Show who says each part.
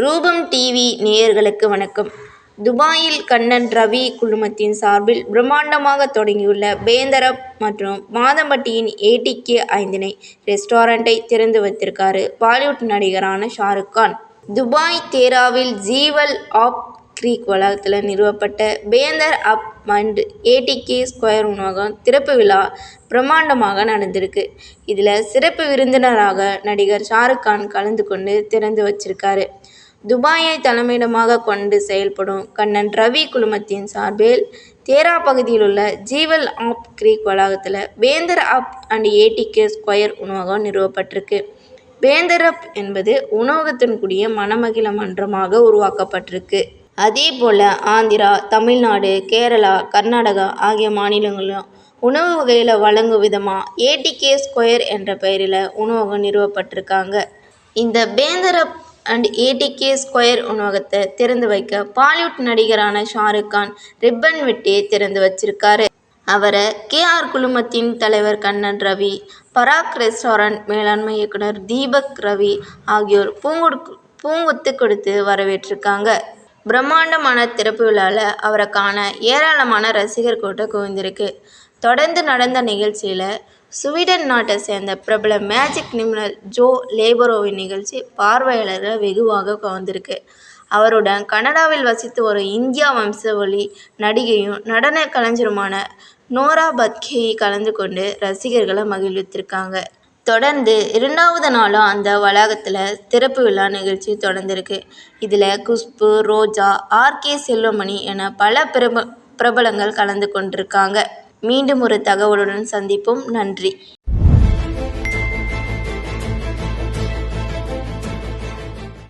Speaker 1: ரூபம் டிவி நேயர்களுக்கு வணக்கம். துபாயில் கண்ணன் ரவி குழுமத்தின் சார்பில் பிரம்மாண்டமாக தொடங்கியுள்ள பேந்தரப் மற்றும் மாதம்பட்டியின் ஏடிகே ஐந்திணை ரெஸ்டாரண்ட்டை திறந்து வைத்திருக்காரு பாலிவுட் நடிகரான ஷாருக் கான். துபாய் தேராவில் ஜீவல் ஆப் கிரீக் வளாகத்தில் நிறுவப்பட்ட panther up and ADK square உணவகம் திறப்பு விழா பிரம்மாண்டமாக நடந்திருக்கு. இதில் சிறப்பு விருந்தினராக நடிகர் ஷாருக் கான் கலந்து கொண்டு திறந்து வச்சிருக்காரு. துபாயை தலைமையிடமாக கொண்டு செயல்படும் கண்ணன் ரவி குழுமத்தின் சார்பில் தேரா பகுதியில் உள்ள ஜீவல் ஆப் கிரீக் வளாகத்தில் வேந்தர் ஆப் அண்ட் ஏடிகே ஸ்கொயர் உணவகம் நிறுவப்பட்டிருக்கு. வேந்தரப் என்பது உணவகத்துடன் கூடிய மணமகிழ மன்றமாக உருவாக்கப்பட்டிருக்கு. அதே போல் ஆந்திரா தமிழ்நாடு கேரளா கர்நாடகா ஆகிய மாநிலங்களிலும் உணவு வகையில் வழங்கும் விதமாக ஏடிகே ஸ்கொயர் என்ற பெயரில் உணவகம் நிறுவப்பட்டிருக்காங்க. இந்த பேந்தரப் அண்ட் ஏடிகே ஸ்கொயர் உணவகத்தை திறந்து வைக்க பாலிவுட் நடிகரான ஷாருக் கான் ரிப்பன் வெட்டியை திறந்து வச்சிருக்காரு. அவரை கேஆர் குழுமத்தின் தலைவர் கண்ணன் ரவி பராக் ரெஸ்டாரண்ட் மேலாண்மை இயக்குனர் தீபக் ரவி ஆகியோர் பூங்கொடுக்கு பூங்கொத்து கொடுத்து வரவேற்றிருக்காங்க. பிரம்மாண்டமான திறப்பு விழாவில் அவரை காண ஏராளமான ரசிகர் கூட்டம் குவிந்திருக்கு. தொடர்ந்து நடந்த நிகழ்ச்சியில் சுவீடன் நாட்டை சேர்ந்த பிரபல மேஜிக் நிபுணர் ஜோ லேபரோவின் நிகழ்ச்சி பார்வையாளர்களை வெகுவாக கவர்ந்திருக்கு. அவருடன் கனடாவில் வசித்து வரும் இந்தியா வம்சவழி நடிகையும் நடன கலைஞருமான நோரா பத்கேயை கலந்து கொண்டு ரசிகர்களை மகிழ்வித்திருக்காங்க. தொடர்ந்து இரண்டாவது நாளும் அந்த வளாகத்தில் திறப்பு விழா நிகழ்ச்சி தொடர்ந்திருக்கு. இதில் குஷ்பு ரோஜா ஆர்கே செல்வமணி என பல பிரப பிரபலங்கள் கலந்து கொண்டிருக்காங்க. மீண்டும் ஒரு தகவலுடன் சந்திப்போம். நன்றி.